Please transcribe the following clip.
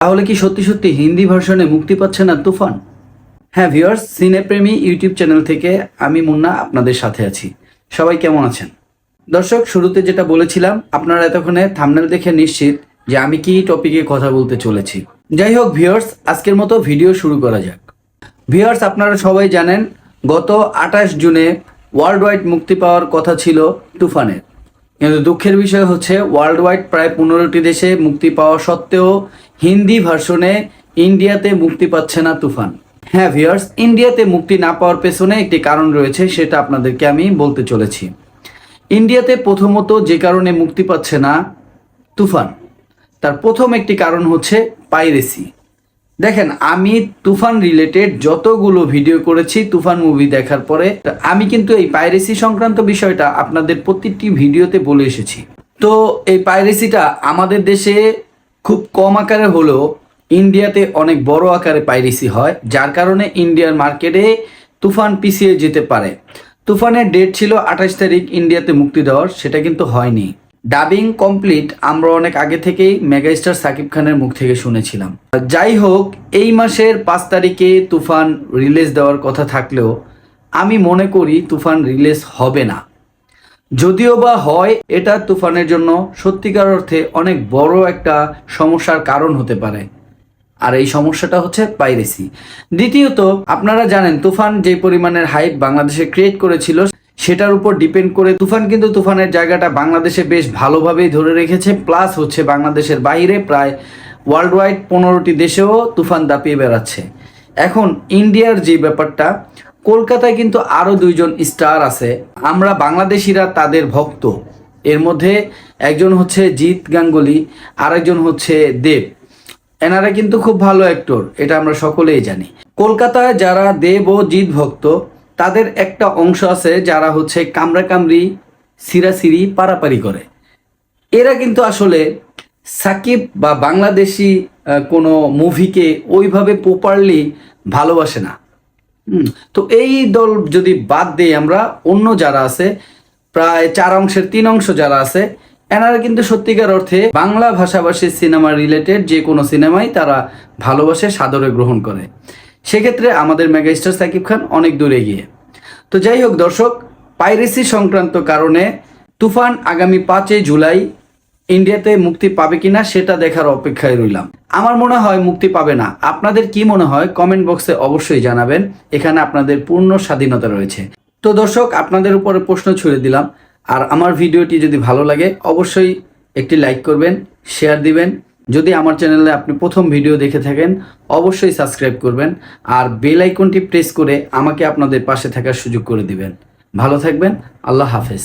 তাহলে কি সত্যি সত্যি হিন্দি ভার্সনে মুক্তি পাচ্ছে না তুফান? হ্যাঁ ভিউয়ার্স, সিনেপ্রেমী ইউটিউব চ্যানেল থেকে আমি মুন্না আপনাদের সাথে আছি। সবাই কেমন আছেন? দর্শক, শুরুতে যেটা বলেছিলাম, আপনারা এতক্ষণে থামনেল দেখে নিশ্চিত যে আমি কি টপিকে কথা বলতে চলেছি। যাই হোক ভিউয়ার্স, আজকের মতো ভিডিও শুরু করা যাক। ভিওয়ার্স আপনারা সবাই জানেন, গত আঠাশ জুনে ওয়ার্ল্ড ওয়াইড মুক্তি পাওয়ার কথা ছিল তুফানের। কিন্তু দুঃখের বিষয় হচ্ছে ওয়ার্ল্ড ওয়াইড প্রায় পনেরোটি দেশে মুক্তি পাওয়া সত্ত্বেও হিন্দি ভার্সনে ইন্ডিয়াতে মুক্তি পাচ্ছে না তুফান। হ্যাঁ ভিয়ার্স ইন্ডিয়াতে মুক্তি না পাওয়ার পেছনে একটি কারণ রয়েছে, সেটা আপনাদেরকে আমি বলতে চলেছি। ইন্ডিয়াতে প্রথমত যে কারণে মুক্তি পাচ্ছে না তুফান, তার প্রথম একটি কারণ হচ্ছে পাইরেসি দেখেন, আমি তুফান রিলেটেড যতগুলো ভিডিও করেছি তুফান মুভি দেখার পরে, আমি কিন্তু এই পাইরেসি সংক্রান্ত বিষয়টা আপনাদের প্রত্যেকটি ভিডিওতে বলে এসেছি। তো এই পাইরেসিটা আমাদের দেশে খুব কম আকারে হলেও ইন্ডিয়াতে অনেক বড় আকারে পাইরেসি হয়, যার কারণে ইন্ডিয়ার মার্কেটে তুফান পিছিয়ে যেতে পারে। তুফানের ডেট ছিল আঠাশ তারিখ ইন্ডিয়াতে মুক্তি দেওয়ার, সেটা কিন্তু হয়নি। ডাবিং কমপ্লিট আমরা অনেক আগে থেকেই মেগাস্টার সাকিব খানের মুখ থেকে শুনেছিলাম। যাই হোক, এই মাসের পাঁচ তারিখে তুফান রিলিজ দেওয়ার কথা থাকলেও আমি মনে করি তুফান রিলিজ হবে না। যদিও বা হয়, এটা তুফানের জন্য সত্যিকার অর্থে অনেক বড় একটা সমস্যার কারণ হতে পারে। আর এই সমস্যাটা হচ্ছে পাইরেসি দ্বিতীয়ত, আপনারা জানেন, তুফান যে পরিমাণের হাইপ বাংলাদেশে ক্রিয়েট করেছিল সেটার উপর ডিপেন্ড করে তুফান, কিন্তু তুফানের জায়গাটা বাংলাদেশে বেশ ভালোভাবেই ধরে রেখেছে। প্লাস হচ্ছে বাংলাদেশের বাইরে প্রায় ওয়ার্ল্ড ওয়াইড পনেরোটি দেশেও তুফান দাপিয়ে বেড়াচ্ছে। এখন ইন্ডিয়ার যে ব্যাপারটা, কলকাতায় কিন্তু আরও দুইজন স্টার আছে। আমরা বাংলাদেশিরা তাদের ভক্ত। এর মধ্যে একজন হচ্ছে জিৎ গাঙ্গুলি, আরেকজন হচ্ছে দেব। এনারা কিন্তু খুব ভালো অ্যাক্টর এটা আমরা সকলেই জানি। কলকাতায় যারা দেব ও জিৎ ভক্ত তাদের একটা অংশ আছে যারা হচ্ছে কামড়া কামড়ি সিরাসিরি পারাপারি করে। এরা কিন্তু আসলে সাকিব বা বাংলাদেশি কোনো মুভিকে ওইভাবে প্রপারলি ভালোবাসে না। তো এই দল যদি বাদ দিই আমরা, অন্য যারা আছে, প্রায় চার অংশের তিন অংশ যারা আছে, এনারা কিন্তু সত্যিকার অর্থে বাংলা ভাষাভাষীর সিনেমা রিলেটেড যে কোনো সিনেমাই তারা ভালোবাসে, সাদরে গ্রহণ করে। সেক্ষেত্রে আমাদের মেগাস্টার সাকিব খান অনেক দূরে গিয়ে তো যাই হোক দর্শক, পাইরেসি সংক্রান্ত কারণে তুফান আগামী পাঁচই জুলাই ইন্ডিয়াতে মুক্তি পাবে কিনা সেটা দেখার অপেক্ষায় রইলাম। আমার মনে হয় মুক্তি পাবে না। আপনাদের কি মনে হয় কমেন্ট বক্সে অবশ্যই জানাবেন। এখানে আপনাদের পূর্ণ স্বাধীনতা রয়েছে। তো দর্শক, আপনাদের উপরে প্রশ্ন ছুড়ে দিলাম। আর আমার ভিডিওটি যদি ভালো লাগে, অবশ্যই একটি লাইক করবেন, শেয়ার দিবেন। যদি আমার চ্যানেলে আপনি প্রথম ভিডিও দেখে থাকেন, অবশ্যই সাবস্ক্রাইব করবেন আর বেল আইকনটি প্রেস করে আমাকে আপনাদের পাশে থাকার সুযোগ করে দিবেন। ভালো থাকবেন, আল্লাহ হাফেজ।